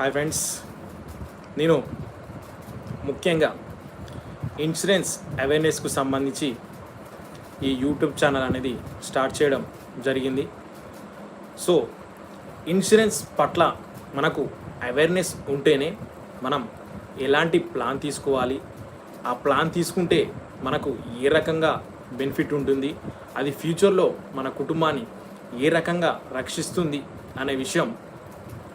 Hi friends నేను ముఖ్యంగా insurance అవేర్నెస్కు సంబంధించి ఈ యూట్యూబ్ ఛానల్ అనేది స్టార్ట్ చేయడం జరిగింది. సో ఇన్సూరెన్స్ పట్ల మనకు అవేర్నెస్ ఉంటేనే మనం ఎలాంటి ప్లాన్ తీసుకోవాలి? ఆ ప్లాన్ తీసుకుంటే మనకు ఏ రకంగా బెనిఫిట్ ఉంటుంది? అది ఫ్యూచర్లో మన కుటుంబాన్ని ఏ రకంగా రక్షిస్తుంది? అనే విషయం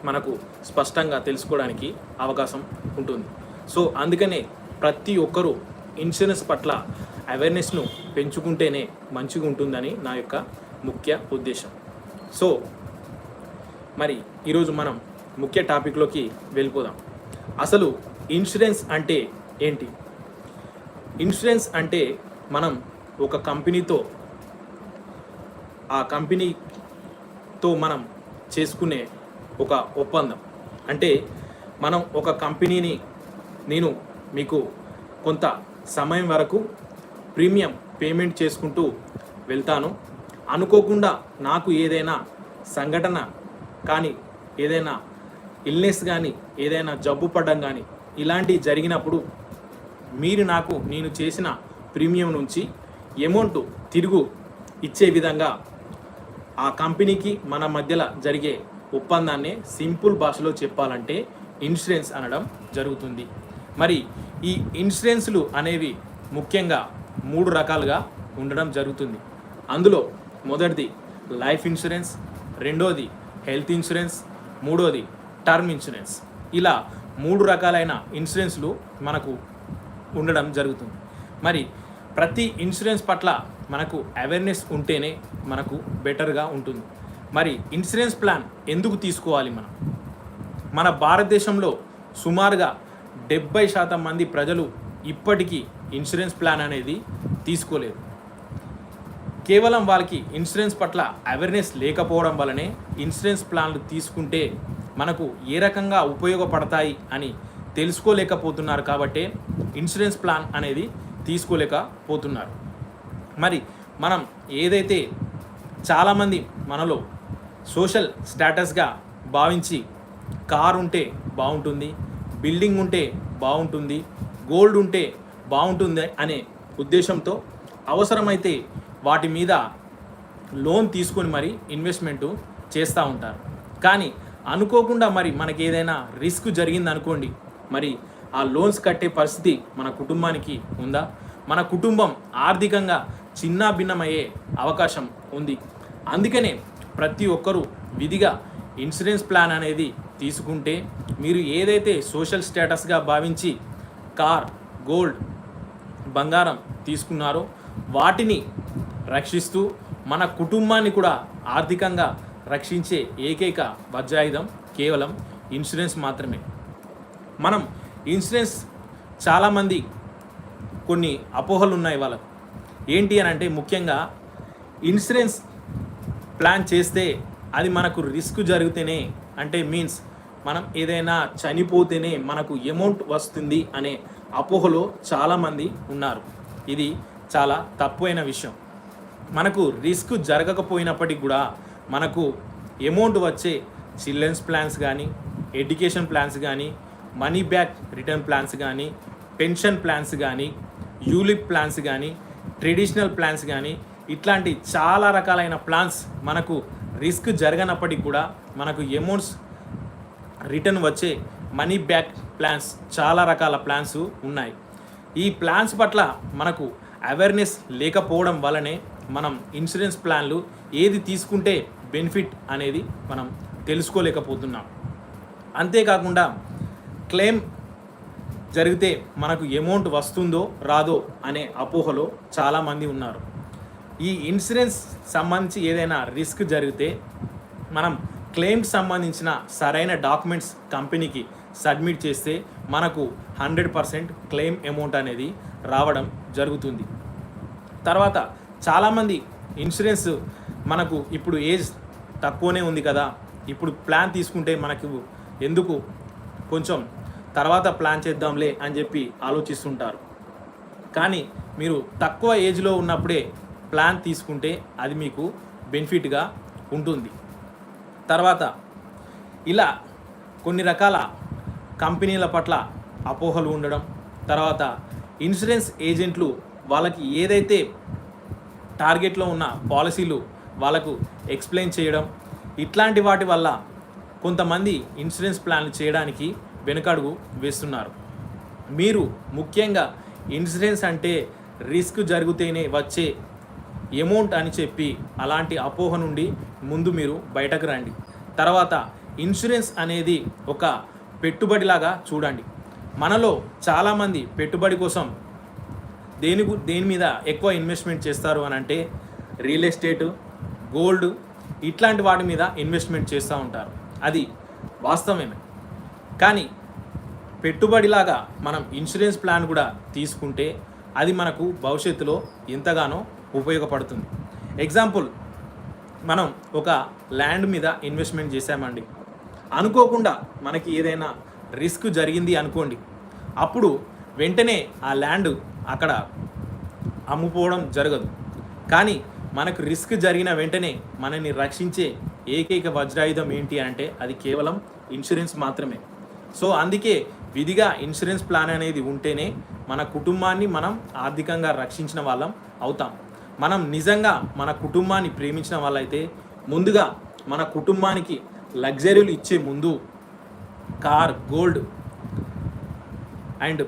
మనకు స్పష్టంగా తెలుసుకోవడానికి అవకాశం ఉంటుంది. సో అందుకనే ప్రతి ఒక్కరూ ఇన్సూరెన్స్ పట్ల అవేర్నెస్ను పెంచుకుంటేనే మంచిగా ఉంటుందని నా యొక్క ముఖ్య ఉద్దేశం. సో మరి ఈరోజు మనం ముఖ్య టాపిక్లోకి వెళ్ళిపోదాం. అసలు ఇన్సూరెన్స్ అంటే ఏంటి? ఇన్సూరెన్స్ అంటే మనం ఒక కంపెనీతో ఆ కంపెనీతో మనం చేసుకునే ఒక ఒప్పందం. అంటే మనం ఒక కంపెనీని నేను మీకు కొంత సమయం వరకు ప్రీమియం పేమెంట్ చేసుకుంటూ వెళ్తాను. అనుకోకుండా నాకు ఏదైనా సంఘటన కానీ ఏదైనా ఇల్నెస్ కానీ ఏదైనా జబ్బు పడడం కానీ ఇలాంటివి జరిగినప్పుడు మీరు నాకు నేను చేసిన ప్రీమియం నుంచి అమౌంట్ తిరుగు ఇచ్చే విధంగా ఆ కంపెనీకి మన మధ్యలో జరిగే ఒప్పందాన్ని సింపుల్ భాషలో చెప్పాలంటే ఇన్సూరెన్స్ అనడం జరుగుతుంది. మరి ఈ ఇన్సూరెన్స్లు అనేవి ముఖ్యంగా మూడు రకాలుగా ఉండడం జరుగుతుంది. అందులో మొదటిది లైఫ్ ఇన్సూరెన్స్ రెండోది హెల్త్ ఇన్సూరెన్స్ మూడోది టర్మ్ ఇన్సూరెన్స్. ఇలా మూడు రకాలైన ఇన్సూరెన్స్లు మనకు ఉండడం జరుగుతుంది. మరి ప్రతి ఇన్సూరెన్స్ పట్ల మనకు అవేర్నెస్ ఉంటేనే మనకు బెటర్గా ఉంటుంది. మరి ఇన్సూరెన్స్ ప్లాన్ ఎందుకు తీసుకోవాలి మనం? మన భారతదేశంలో సుమారుగా డెబ్బై శాతం మంది ప్రజలు ఇప్పటికీ ఇన్సూరెన్స్ ప్లాన్ అనేది తీసుకోలేదు. కేవలం వాళ్ళకి ఇన్సూరెన్స్ పట్ల అవేర్నెస్ లేకపోవడం వలనే ఇన్సూరెన్స్ ప్లాన్లు తీసుకుంటే మనకు ఏ రకంగా ఉపయోగపడతాయి అని తెలుసుకోలేకపోతున్నారు కాబట్టే ఇన్సూరెన్స్ ప్లాన్ అనేది తీసుకోలేకపోతున్నారు. మరి మనం ఏదైతే చాలామంది మనలో సోషల్ స్టేటస్గా భావించి కార్ ఉంటే బాగుంటుంది బిల్డింగ్ ఉంటే బాగుంటుంది గోల్డ్ ఉంటే బాగుంటుంది అనే ఉద్దేశంతో అవసరమైతే వాటి మీద లోన్ తీసుకొని మరి ఇన్వెస్ట్మెంటు చేస్తూ ఉంటారు. కానీ అనుకోకుండా మరి మనకి ఏదైనా రిస్క్ జరిగింది అనుకోండి మరి ఆ లోన్స్ కట్టే పరిస్థితి మన కుటుంబానికి ఉందా? మన కుటుంబం ఆర్థికంగా చిన్న భిన్నమయ్యే అవకాశం ఉంది. అందుకనే ప్రతి ఒక్కరూ విధిగా ఇన్సూరెన్స్ ప్లాన్ అనేది తీసుకుంటే మీరు ఏదైతే సోషల్ స్టేటస్గా భావించి కార్ గోల్డ్ బంగారం తీసుకున్నారో వాటిని రక్షిస్తూ మన కుటుంబాన్ని కూడా ఆర్థికంగా రక్షించే ఏకైక వజ్రాయుధం కేవలం ఇన్సూరెన్స్ మాత్రమే. మనం ఇన్సూరెన్స్ చాలామంది కొన్ని అపోహలు ఉన్నాయి వాళ్ళకు. ఏంటి అని అంటే ముఖ్యంగా ఇన్సూరెన్స్ ప్లాన్ చేస్తే అది మనకు రిస్క్ జరిగితేనే అంటే మీన్స్ మనం ఏదైనా చనిపోతేనే మనకు అమౌంట్ వస్తుంది అనే అపోహలో చాలామంది ఉన్నారు. ఇది చాలా తప్పైన విషయం. మనకు రిస్క్ జరగకపోయినప్పటికి కూడా మనకు అమౌంట్ వచ్చే చిల్డ్రన్స్ ప్లాన్స్ కానీ ఎడ్యుకేషన్ ప్లాన్స్ కానీ మనీ బ్యాక్ రిటర్న్ ప్లాన్స్ కానీ పెన్షన్ ప్లాన్స్ కానీ యూలిప్ ప్లాన్స్ కానీ ట్రెడిషనల్ ప్లాన్స్ కానీ ఇట్లాంటి చాలా రకాలైన ప్లాన్స్ మనకు రిస్క్ జరగనప్పటికి కూడా మనకు అమౌంట్స్ రిటర్న్ వచ్చే మనీ బ్యాక్ ప్లాన్స్ చాలా రకాల ప్లాన్స్ ఉన్నాయి. ఈ ప్లాన్స్ పట్ల మనకు అవేర్నెస్ లేకపోవడం వల్లనే మనం ఇన్సూరెన్స్ ప్లాన్లు ఏది తీసుకుంటే బెనిఫిట్ అనేది మనం తెలుసుకోలేకపోతున్నాం. అంతేకాకుండా క్లెయిమ్ జరిగితే మనకు అమౌంట్ వస్తుందో రాదో అనే అపోహలో చాలామంది ఉన్నారు. ఈ ఇన్సూరెన్స్ సంబంధించి ఏదైనా రిస్క్ జరిగితే మనం క్లెయిమ్కి సంబంధించిన సరైన డాక్యుమెంట్స్ కంపెనీకి సబ్మిట్ చేస్తే మనకు హండ్రెడ్ పర్సెంట్ క్లెయిమ్ అమౌంట్ అనేది రావడం జరుగుతుంది. తర్వాత చాలామంది ఇన్సూరెన్స్ మనకు ఇప్పుడు ఏజ్ తక్కువనే ఉంది కదా ఇప్పుడు ప్లాన్ తీసుకుంటే మనకు ఎందుకు కొంచెం తర్వాత ప్లాన్ చేద్దాంలే అని చెప్పి ఆలోచిస్తుంటారు. కానీ మీరు తక్కువ ఏజ్లో ఉన్నప్పుడే ప్లాన్ తీసుకుంటే అది మీకు బెనిఫిట్గా ఉంటుంది. తర్వాత ఇలా కొన్ని రకాల కంపెనీల పట్ల అపోహలు ఉండడం తర్వాత ఇన్సూరెన్స్ ఏజెంట్లు వాళ్ళకి ఏదైతే టార్గెట్లో ఉన్న పాలసీలు వాళ్ళకు ఎక్స్ప్లెయిన్ చేయడం ఇట్లాంటి వాటి వల్ల కొంతమంది ఇన్సూరెన్స్ ప్లాన్లు చేయడానికి వెనుకడుగు వేస్తున్నారు. మీరు ముఖ్యంగా ఇన్సూరెన్స్ అంటే రిస్క్ జరిగితేనే వచ్చే అమౌంట్ అని చెప్పి అలాంటి అపోహ నుండి ముందు మీరు బయటకు రండి. తర్వాత ఇన్సూరెన్స్ అనేది ఒక పెట్టుబడిలాగా చూడండి. మనలో చాలామంది పెట్టుబడి కోసం దేని దేని మీద ఎక్కువ ఇన్వెస్ట్మెంట్ చేస్తారు అని అంటే రియల్ ఎస్టేట్ గోల్డ్ ఇట్లాంటి వాటి మీద ఇన్వెస్ట్మెంట్ చేస్తూ ఉంటారు. అది వాస్తవమే. కానీ పెట్టుబడిలాగా మనం ఇన్సూరెన్స్ ప్లాన్ కూడా తీసుకుంటే అది మనకు భవిష్యత్తులో ఎంతగానో ఉపయోగపడుతుంది. ఎగ్జాంపుల్ మనం ఒక ల్యాండ్ మీద ఇన్వెస్ట్మెంట్ చేసామండి అనుకోకుండా మనకి ఏదైనా రిస్క్ జరిగింది అనుకోండి. అప్పుడు వెంటనే ఆ ల్యాండ్ అక్కడ అమ్ముకోవడం జరగదు. కానీ మనకు రిస్క్ జరిగిన వెంటనే మనని రక్షించే ఏకైక వజ్రాయుధం ఏంటి అంటే అది కేవలం ఇన్సూరెన్స్ మాత్రమే. సో అందుకే విధిగా ఇన్సూరెన్స్ ప్లాన్ అనేది ఉంటేనే మన కుటుంబాన్ని మనం ఆర్థికంగా రక్షించిన వాళ్ళం అవుతాం. మనం నిజంగా మన కుటుంబాన్ని ప్రేమించిన వాళ్ళైతే ముందుగా మన కుటుంబానికి లగ్జరీలు ఇచ్చే ముందు కార్ గోల్డ్ అండ్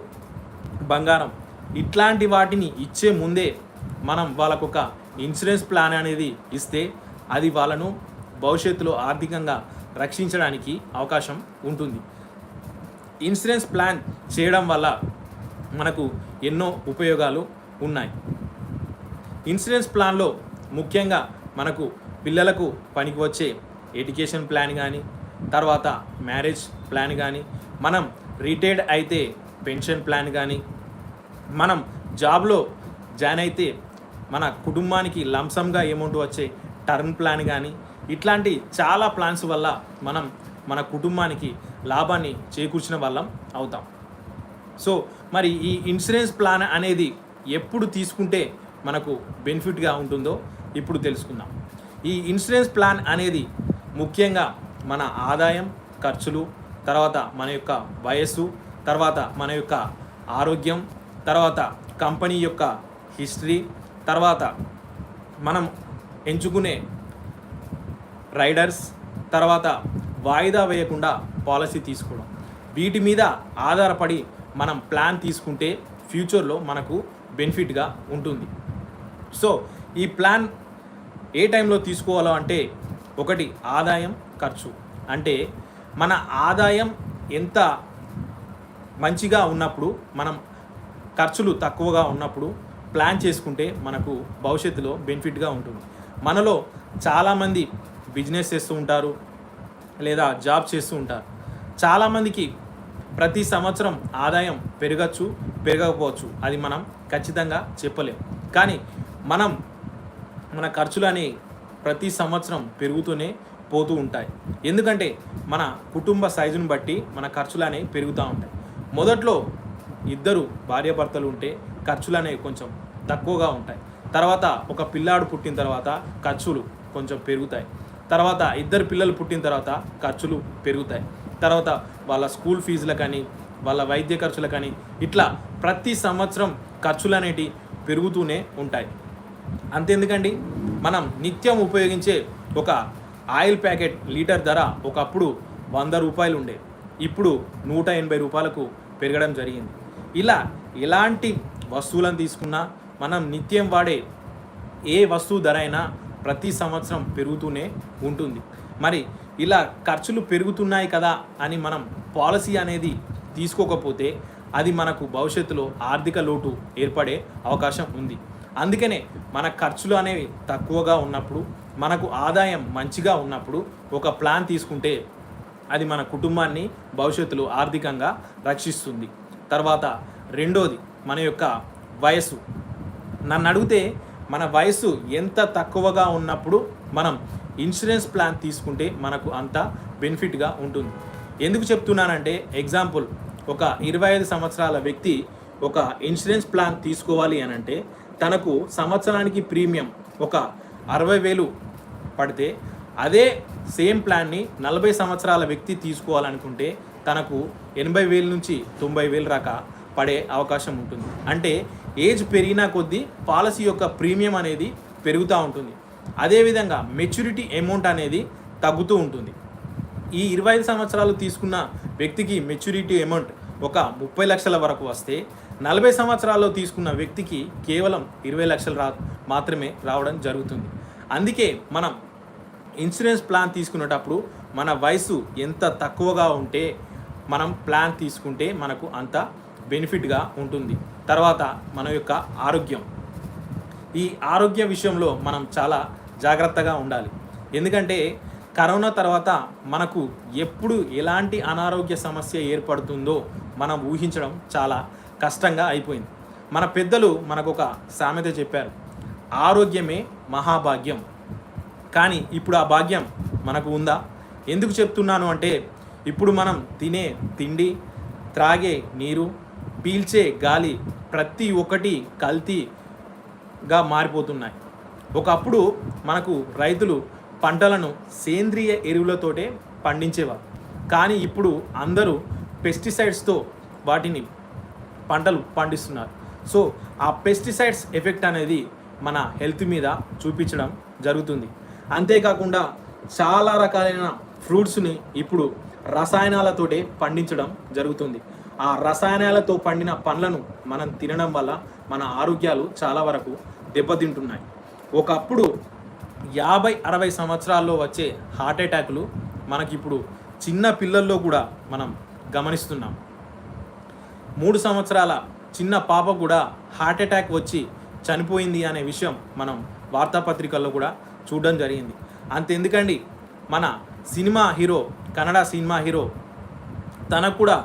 బంగారం ఇట్లాంటి వాటిని ఇచ్చే ముందే మనం వాళ్ళకు ఒక ఇన్సూరెన్స్ ప్లాన్ అనేది ఇస్తే అది వాళ్ళను భవిష్యత్తులో ఆర్థికంగా రక్షించడానికి అవకాశం ఉంటుంది. ఇన్సూరెన్స్ ప్లాన్ చేయడం వల్ల మనకు ఎన్నో ఉపయోగాలు ఉన్నాయి. ఇన్సూరెన్స్ ప్లాన్లో ముఖ్యంగా మనకు పిల్లలకు పనికి వచ్చే ఎడ్యుకేషన్ ప్లాన్ కానీ తర్వాత మ్యారేజ్ ప్లాన్ కానీ మనం రిటైర్డ్ అయితే పెన్షన్ ప్లాన్ కానీ మనం జాబ్లో జాయిన్ అయితే మన కుటుంబానికి లంసంగా అమౌంట్ వచ్చే టర్మ్ ప్లాన్ కానీ ఇట్లాంటి చాలా ప్లాన్స్ వల్ల మనం మన కుటుంబానికి లాభాన్ని చేకూర్చిన వాళ్ళం అవుతాం. సో మరి ఈ ఇన్సూరెన్స్ ప్లాన్ అనేది ఎప్పుడు తీసుకుంటే మనకు బెనిఫిట్గా ఉంటుందో ఇప్పుడు తెలుసుకుందాం. ఈ ఇన్సూరెన్స్ ప్లాన్ అనేది ముఖ్యంగా మన ఆదాయం ఖర్చులు తర్వాత మన యొక్క వయస్సు తర్వాత మన యొక్క ఆరోగ్యం తర్వాత కంపెనీ యొక్క హిస్టరీ తర్వాత మనం ఎంచుకునే రైడర్స్ తర్వాత వాయిదా వేయకుండా పాలసీ తీసుకోవడం. వీటి మీద ఆధారపడి మనం ప్లాన్ తీసుకుంటే ఫ్యూచర్లో మనకు బెనిఫిట్గా ఉంటుంది. సో ఈ ప్లాన్ ఏ టైంలో తీసుకోవాలో అంటే ఒకటి ఆదాయం ఖర్చు. అంటే మన ఆదాయం ఎంత మంచిగా ఉన్నప్పుడు మనం ఖర్చులు తక్కువగా ఉన్నప్పుడు ప్లాన్ చేసుకుంటే మనకు భవిష్యత్తులో బెనిఫిట్గా ఉంటుంది. మనలో చాలామంది బిజినెస్ చేస్తూ ఉంటారు లేదా జాబ్ చేస్తూ ఉంటారు. చాలామందికి ప్రతి సంవత్సరం ఆదాయం పెరగచ్చు పెరగకపోవచ్చు అది మనం ఖచ్చితంగా చెప్పలేం. కానీ మనం మన ఖర్చులు అనే ప్రతి సంవత్సరం పెరుగుతూనే పోతూ ఉంటాయి. ఎందుకంటే మన కుటుంబ సైజుని బట్టి మన ఖర్చులు అనేవి పెరుగుతూ ఉంటాయి. మొదట్లో ఇద్దరు భార్యాభర్తలు ఉంటే ఖర్చులు అనేవి కొంచెం తక్కువగా ఉంటాయి. తర్వాత ఒక పిల్లాడు పుట్టిన తర్వాత ఖర్చులు కొంచెం పెరుగుతాయి. తర్వాత ఇద్దరు పిల్లలు పుట్టిన తర్వాత ఖర్చులు పెరుగుతాయి. తర్వాత వాళ్ళ స్కూల్ ఫీజులకని వాళ్ళ వైద్య ఖర్చులకని ఇట్లా ప్రతి సంవత్సరం ఖర్చులు అనేటివి పెరుగుతూనే ఉంటాయి. అంతెందుకండి? మనం నిత్యం ఉపయోగించే ఒక ఆయిల్ ప్యాకెట్ లీటర్ ధర ఒకప్పుడు వంద రూపాయలు ఉండే ఇప్పుడు నూట ఎనభై రూపాయలకు పెరగడం జరిగింది. ఇలా ఎలాంటి వస్తువులను తీసుకున్నా మనం నిత్యం వాడే ఏ వస్తువు ధర అయినా ప్రతి సంవత్సరం పెరుగుతూనే ఉంటుంది. మరి ఇలా ఖర్చులు పెరుగుతున్నాయి కదా అని మనం పాలసీ అనేది తీసుకోకపోతే అది మనకు భవిష్యత్తులో ఆర్థిక లోటు ఏర్పడే అవకాశం ఉంది. అందుకనే మన ఖర్చులు అనేవి తక్కువగా ఉన్నప్పుడు మనకు ఆదాయం మంచిగా ఉన్నప్పుడు ఒక ప్లాన్ తీసుకుంటే అది మన కుటుంబాన్ని భవిష్యత్తులో ఆర్థికంగా రక్షిస్తుంది. తర్వాత రెండోది మన యొక్క వయస్సు. నన్ను అడిగితే మన వయసు ఎంత తక్కువగా ఉన్నప్పుడు మనం ఇన్సూరెన్స్ ప్లాన్ తీసుకుంటే మనకు అంత బెనిఫిట్గా ఉంటుంది. ఎందుకు చెప్తున్నానంటే ఎగ్జాంపుల్ ఒక ఇరవై ఐదు సంవత్సరాల వ్యక్తి ఒక ఇన్సూరెన్స్ ప్లాన్ తీసుకోవాలి అని అంటే తనకు సంవత్సరానికి ప్రీమియం ఒక అరవై వేలు పడితే అదే సేమ్ ప్లాన్ని నలభై సంవత్సరాల వ్యక్తి తీసుకోవాలనుకుంటే తనకు ఎనభై వేల నుంచి తొంభై వేలు దాకా పడే అవకాశం ఉంటుంది. అంటే ఏజ్ పెరిగినా కొద్దీ పాలసీ యొక్క ప్రీమియం అనేది పెరుగుతూ ఉంటుంది. అదేవిధంగా మెచ్యూరిటీ అమౌంట్ అనేది తగ్గుతూ ఉంటుంది. ఈ ఇరవై ఐదు సంవత్సరాలు తీసుకున్న వ్యక్తికి మెచ్యూరిటీ అమౌంట్ ఒక ముప్పై లక్షల వరకు వస్తే నలభై సంవత్సరాల్లో తీసుకున్న వ్యక్తికి కేవలం ఇరవై లక్షలు రా మాత్రమే రావడం జరుగుతుంది. అందుకే మనం ఇన్సూరెన్స్ ప్లాన్ తీసుకునేటప్పుడు మన వయసు ఎంత తక్కువగా ఉంటే మనం ప్లాన్ తీసుకుంటే మనకు అంత బెనిఫిట్గా ఉంటుంది. తర్వాత మన యొక్క ఆరోగ్యం. ఈ ఆరోగ్య విషయంలో మనం చాలా జాగ్రత్తగా ఉండాలి. ఎందుకంటే కరోనా తర్వాత మనకు ఎప్పుడు ఎలాంటి అనారోగ్య సమస్య ఏర్పడుతుందో మనం ఊహించడం చాలా కష్టంగా అయిపోయింది. మన పెద్దలు మనకు ఒక సామెత చెప్పారు. ఆరోగ్యమే మహాభాగ్యం. కానీ ఇప్పుడు ఆ భాగ్యం మనకు ఉందా? ఎందుకు చెప్తున్నాను అంటే ఇప్పుడు మనం తినే తిండి త్రాగే నీరు పీల్చే గాలి ప్రతి ఒక్కటి కల్తీగా మారిపోతున్నాయి. ఒకప్పుడు మనకు రైతులు పంటలను సేంద్రియ ఎరువులతోటే పండించేవారు. కానీ ఇప్పుడు అందరూ పెస్టిసైడ్స్తో వాటిని పంటలు పండిస్తున్నారు. సో ఆ పెస్టిసైడ్స్ ఎఫెక్ట్ అనేది మన హెల్త్ మీద చూపించడం జరుగుతుంది. అంతేకాకుండా చాలా రకాలైన ఫ్రూట్స్ని ఇప్పుడు రసాయనాలతోటే పండించడం జరుగుతుంది. ఆ రసాయనాలతో పండిన పండ్లను మనం తినడం వల్ల మన ఆరోగ్యాలు చాలా వరకు దెబ్బతింటున్నాయి. ఒకప్పుడు యాభై అరవై సంవత్సరాల్లో వచ్చే హార్ట్ అటాక్లు మనకిప్పుడు చిన్న పిల్లల్లో కూడా మనం గమనిస్తున్నాం. మూడు సంవత్సరాల చిన్న పాప కూడా హార్ట్ అటాక్ వచ్చి చనిపోయింది అనే విషయం మనం వార్తాపత్రికల్లో కూడా చూడడం జరిగింది. అంతెందుకండి మన cinema hero Kannada cinema hero తనకు కూడా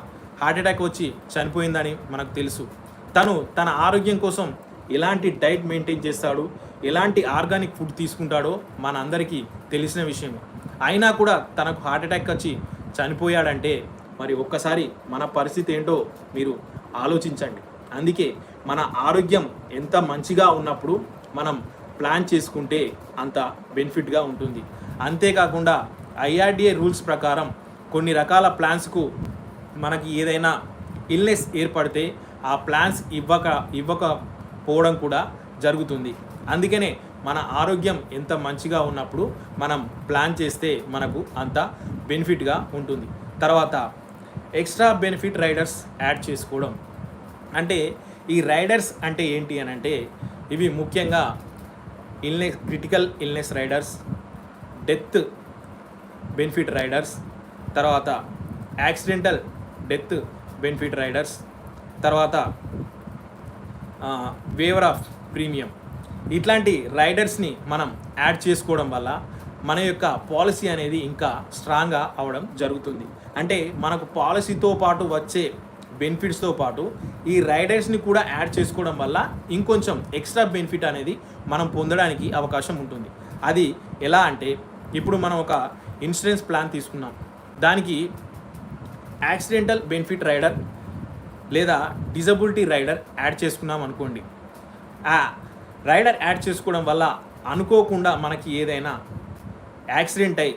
హార్ట్ అటాక్ వచ్చి చనిపోయిందని మనకు తెలుసు. తను తన ఆరోగ్యం కోసం ఎలాంటి డైట్ మెయింటైన్ చేస్తాడు ఎలాంటి ఆర్గానిక్ ఫుడ్ తీసుకుంటాడో మన అందరికీ తెలిసిన విషయమే. అయినా కూడా తనకు హార్ట్ అటాక్ వచ్చి చనిపోయాడంటే మరి ఒక్కసారి మన పరిస్థితి ఏంటో మీరు ఆలోచించండి. అందుకే మన ఆరోగ్యం ఎంత మంచిగా ఉన్నప్పుడు మనం ప్లాన్ చేసుకుంటే అంత బెనిఫిట్గా ఉంటుంది. అంతేకాకుండా ఐఆర్డిఏ రూల్స్ ప్రకారం కొన్ని రకాల ప్లాన్స్కు మనకి ఏదైనా ఇల్నెస్ ఏర్పడితే ఆ ప్లాన్స్ ఇవ్వక ఇవ్వకపోవడం కూడా జరుగుతుంది. అందుకనే మన ఆరోగ్యం ఎంత మంచిగా ఉన్నప్పుడు మనం ప్లాన్ చేస్తే మనకు అంత బెనిఫిట్గా ఉంటుంది. తర్వాత ఎక్స్ట్రా బెనిఫిట్ రైడర్స్ యాడ్ చేసుకోవడం. అంటే ఈ రైడర్స్ అంటే ఏంటి అని అంటే ఇవి ముఖ్యంగా illness critical illness riders death benefit riders తర్వాత యాక్సిడెంటల్ డెత్ బెనిఫిట్ రైడర్స్ తర్వాత వేవర్ ఆఫ్ ప్రీమియం ఇట్లాంటి రైడర్స్ని మనం యాడ్ చేసుకోవడం వల్ల మన యొక్క పాలసీ అనేది ఇంకా స్ట్రాంగ్గా అవడం జరుగుతుంది. అంటే మనకు పాలసీతో పాటు వచ్చే బెనిఫిట్స్తో పాటు ఈ రైడర్స్ని కూడా యాడ్ చేసుకోవడం వల్ల ఇంకొంచెం ఎక్స్ట్రా బెనిఫిట్ అనేది మనం పొందడానికి అవకాశం ఉంటుంది. అది ఎలా అంటే ఇప్పుడు మనం ఒక ఇన్సూరెన్స్ ప్లాన్ తీసుకున్నాం. దానికి యాక్సిడెంటల్ బెనిఫిట్ రైడర్ లేదా డిజబిలిటీ రైడర్ యాడ్ చేసుకున్నాం అనుకోండి. ఆ రైడర్ యాడ్ చేసుకోవడం వల్ల అనుకోకుండా మనకి ఏదైనా యాక్సిడెంట్ అయ్యి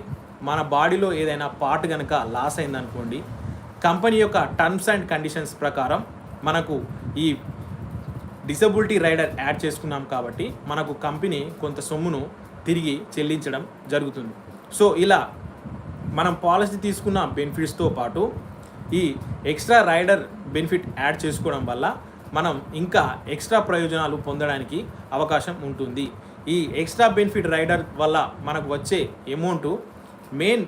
మన బాడీలో ఏదైనా పార్ట్ కనుక లాస్ అయిందనుకోండి కంపెనీ యొక్క టర్మ్స్ అండ్ కండిషన్స్ ప్రకారం మనకు ఈ డిసబిలిటీ రైడర్ యాడ్ చేసుకున్నాం కాబట్టి మనకు కంపెనీ కొంత సొమ్మును తిరిగి చెల్లించడం జరుగుతుంది. సో ఇలా మనం పాలసీ తీసుకున్న బెనిఫిట్స్తో పాటు ఈ ఎక్స్ట్రా రైడర్ బెనిఫిట్ యాడ్ చేసుకోవడం వల్ల మనం ఇంకా ఎక్స్ట్రా ప్రయోజనాలు పొందడానికి అవకాశం ఉంటుంది. ఈ ఎక్స్ట్రా బెనిఫిట్ రైడర్ వల్ల మనకు వచ్చే అమౌంట్ మెయిన్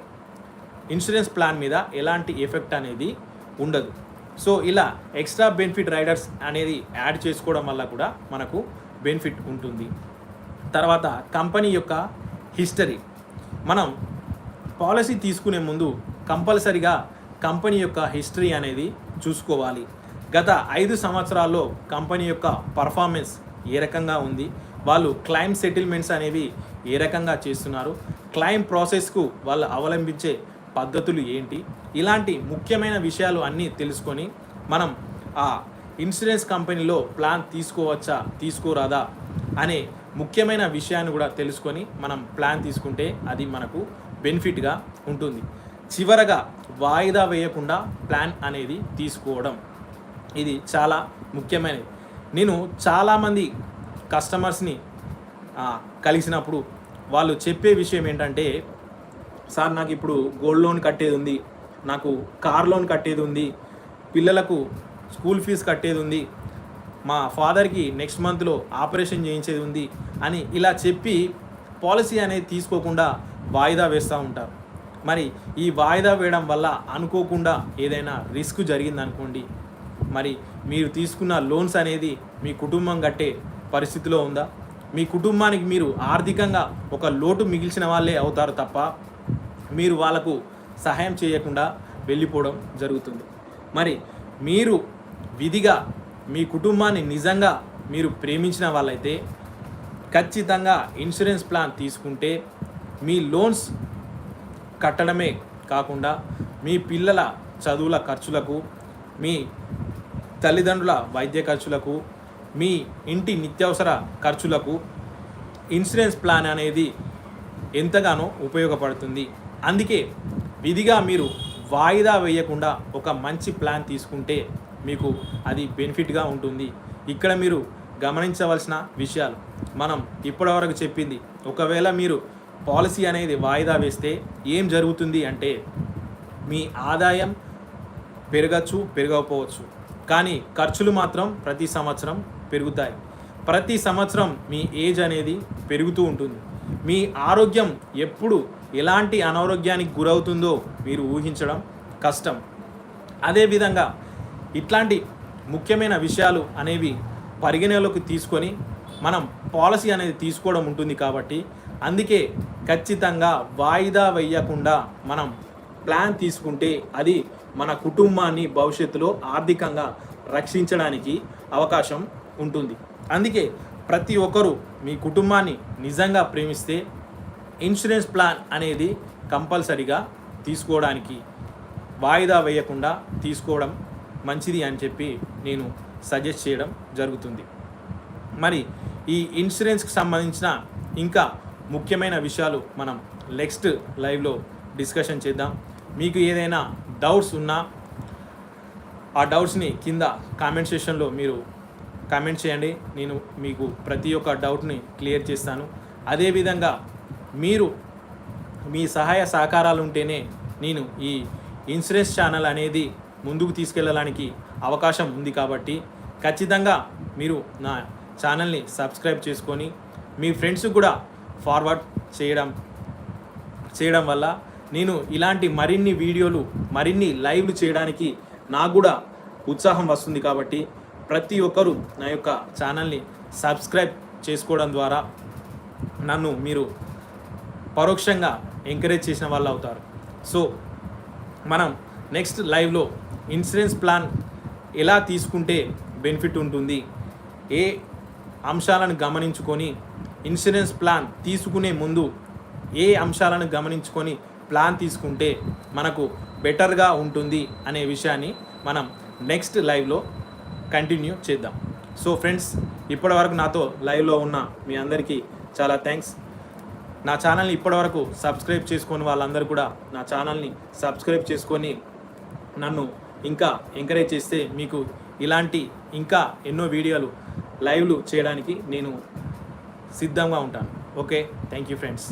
ఇన్సూరెన్స్ ప్లాన్ మీద ఎలాంటి ఎఫెక్ట్ అనేది ఉండదు. సో ఇలా ఎక్స్ట్రా బెనిఫిట్ రైడర్స్ అనేది యాడ్ చేసుకోవడం వల్ల కూడా మనకు బెనిఫిట్ ఉంటుంది. తర్వాత కంపెనీ యొక్క హిస్టరీ మనం పాలసీ తీసుకునే ముందు కంపల్సరిగా కంపెనీ యొక్క హిస్టరీ అనేది చూసుకోవాలి. గత ఐదు సంవత్సరాల్లో కంపెనీ యొక్క పర్ఫార్మెన్స్ ఏ రకంగా ఉంది? వాళ్ళు క్లైమ్ సెటిల్మెంట్స్ అనేవి ఏ రకంగా చేస్తున్నారు? క్లైమ్ ప్రాసెస్కు వాళ్ళు అవలంబించే పద్ధతులు ఏంటి? ఇలాంటి ముఖ్యమైన విషయాలు అన్నీ తెలుసుకొని మనం ఆ ఇన్సూరెన్స్ కంపెనీలో ప్లాన్ తీసుకోవచ్చా? తీసుకోరాదా? అనే ముఖ్యమైన విషయాన్ని కూడా తెలుసుకొని మనం ప్లాన్ తీసుకుంటే అది మనకు బెనిఫిట్గా ఉంటుంది. చివరగా వాయిదా వేయకుండా ప్లాన్ అనేది తీసుకోవడం. ఇది చాలా ముఖ్యమైనది. నేను చాలామంది కస్టమర్స్ని కలిసినప్పుడు వాళ్ళు చెప్పే విషయం ఏంటంటే సార్ నాకు ఇప్పుడు గోల్డ్ లోన్ కట్టేది ఉంది నాకు కార్ లోన్ కట్టేది ఉంది పిల్లలకు స్కూల్ ఫీజు కట్టేది ఉంది మా ఫాదర్కి నెక్స్ట్ మంత్లో ఆపరేషన్ చేయించేది ఉంది అని ఇలా చెప్పి పాలసీ అనేది తీసుకోకుండా వాయిదా వేస్తూ ఉంటారు. మరి ఈ వాయిదా వేయడం వల్ల అనుకోకుండా ఏదైనా రిస్క్ జరిగిందనుకోండి మరి మీరు తీసుకున్న లోన్స్ అనేది మీ కుటుంబం కట్టే పరిస్థితిలో ఉందా? మీ కుటుంబానికి మీరు ఆర్థికంగా ఒక లోటు మిగిల్చిన వాళ్ళే అవుతారు తప్ప మీరు వాళ్ళకు సహాయం చేయకుండా వెళ్ళిపోవడం జరుగుతుంది. మరి మీరు విధిగా మీ కుటుంబాన్ని నిజంగా మీరు ప్రేమించిన వాళ్ళైతే ఖచ్చితంగా ఇన్సూరెన్స్ ప్లాన్ తీసుకుంటే మీ లోన్స్ కట్టడమే కాకుండా మీ పిల్లల చదువుల ఖర్చులకు మీ తల్లిదండ్రుల వైద్య ఖర్చులకు మీ ఇంటి నిత్యావసర ఖర్చులకు ఇన్సూరెన్స్ ప్లాన్ అనేది ఎంతగానో ఉపయోగపడుతుంది. అందుకే విధిగా మీరు వాయిదా వేయకుండా ఒక మంచి ప్లాన్ తీసుకుంటే మీకు అది బెనిఫిట్గా ఉంటుంది. ఇక్కడ మీరు గమనించవలసిన విషయాలు. మనం ఇప్పటివరకు చెప్పింది ఒకవేళ మీరు పాలసీ అనేది వాయిదా వేస్తే ఏం జరుగుతుంది అంటే మీ ఆదాయం పెరగచ్చు పెరగకపోవచ్చు. కానీ ఖర్చులు మాత్రం ప్రతి సంవత్సరం పెరుగుతాయి. ప్రతి సంవత్సరం మీ ఏజ్ అనేది పెరుగుతూ ఉంటుంది. మీ ఆరోగ్యం ఎప్పుడు ఎలాంటి అనారోగ్యానికి గురవుతుందో మీరు ఊహించడం కష్టం. అదేవిధంగా ఇట్లాంటి ముఖ్యమైన విషయాలు అనేవి పరిగణలోకి తీసుకొని మనం పాలసీ అనేది తీసుకోవడం ఉంటుంది కాబట్టి అందుకే ఖచ్చితంగా వాయిదా వేయకుండా మనం ప్లాన్ తీసుకుంటే అది మన కుటుంబాన్ని భవిష్యత్తులో ఆర్థికంగా రక్షించడానికి అవకాశం ఉంటుంది. అందుకే ప్రతి ఒక్కరూ మీ కుటుంబాన్ని నిజంగా ప్రేమిస్తే ఇన్సూరెన్స్ ప్లాన్ అనేది కంపల్సరిగా తీసుకోవడానికి వాయిదా వేయకుండా తీసుకోవడం మంచిది అని చెప్పి నేను సజెస్ట్ చేయడం జరుగుతుంది. మరి ఈ ఇన్సూరెన్స్కి సంబంధించిన ఇంకా ముఖ్యమైన విషయాలు మనం నెక్స్ట్ లైవ్లో డిస్కషన్ చేద్దాం. మీకు ఏదైనా డౌట్స్ ఉన్నా ఆ డౌట్స్ని కింద కామెంట్ సెషన్లో మీరు కామెంట్ చేయండి. నేను మీకు ప్రతి ఒక్క డౌట్ని క్లియర్ చేస్తాను. అదేవిధంగా మీరు మీ సహాయ సహకారాలు ఉంటేనే నేను ఈ ఇన్సూరెన్స్ ఛానల్ అనేది ముందుకు తీసుకెళ్ళడానికి అవకాశం ఉంది కాబట్టి ఖచ్చితంగా మీరు నా ఛానల్ని సబ్స్క్రైబ్ చేసుకొని మీ ఫ్రెండ్స్కి కూడా ఫార్వర్డ్ చేయడం చేయడం వల్ల నేను ఇలాంటి మరిన్ని వీడియోలు మరిన్ని లైవ్లు చేయడానికి నాకు కూడా ఉత్సాహం వస్తుంది కాబట్టి ప్రతి ఒక్కరూ నా యొక్క ఛానల్ని సబ్స్క్రైబ్ చేసుకోవడం ద్వారా నన్ను మీరు పరోక్షంగా ఎంకరేజ్ చేసిన వాళ్ళు అవుతారు. సో మనం నెక్స్ట్ లైవ్లో ఇన్సూరెన్స్ ప్లాన్ ఎలా తీసుకుంటే బెనిఫిట్ ఉంటుంది ఏ అంశాలను గమనించుకొని ఇన్సూరెన్స్ ప్లాన్ తీసుకునే ముందు ఏ అంశాలను గమనించుకొని ప్లాన్ తీసుకుంటే మనకు బెటర్గా ఉంటుంది అనే విషయాన్ని మనం నెక్స్ట్ లైవ్లో కంటిన్యూ చేద్దాం. సో ఫ్రెండ్స్ ఇప్పటివరకు నాతో లైవ్లో ఉన్న మీ అందరికీ చాలా థ్యాంక్స్. నా ఛానల్ని ఇప్పటివరకు సబ్స్క్రైబ్ చేసుకుని వాళ్ళందరూ కూడా నా ఛానల్ని సబ్స్క్రైబ్ చేసుకొని నన్ను ఇంకా ఎంకరేజ్ చేస్తే మీకు ఇలాంటి ఇంకా ఎన్నో వీడియోలు లైవ్లు చేయడానికి నేను సిద్ధంగా ఉంటాను. Okay thank you friends.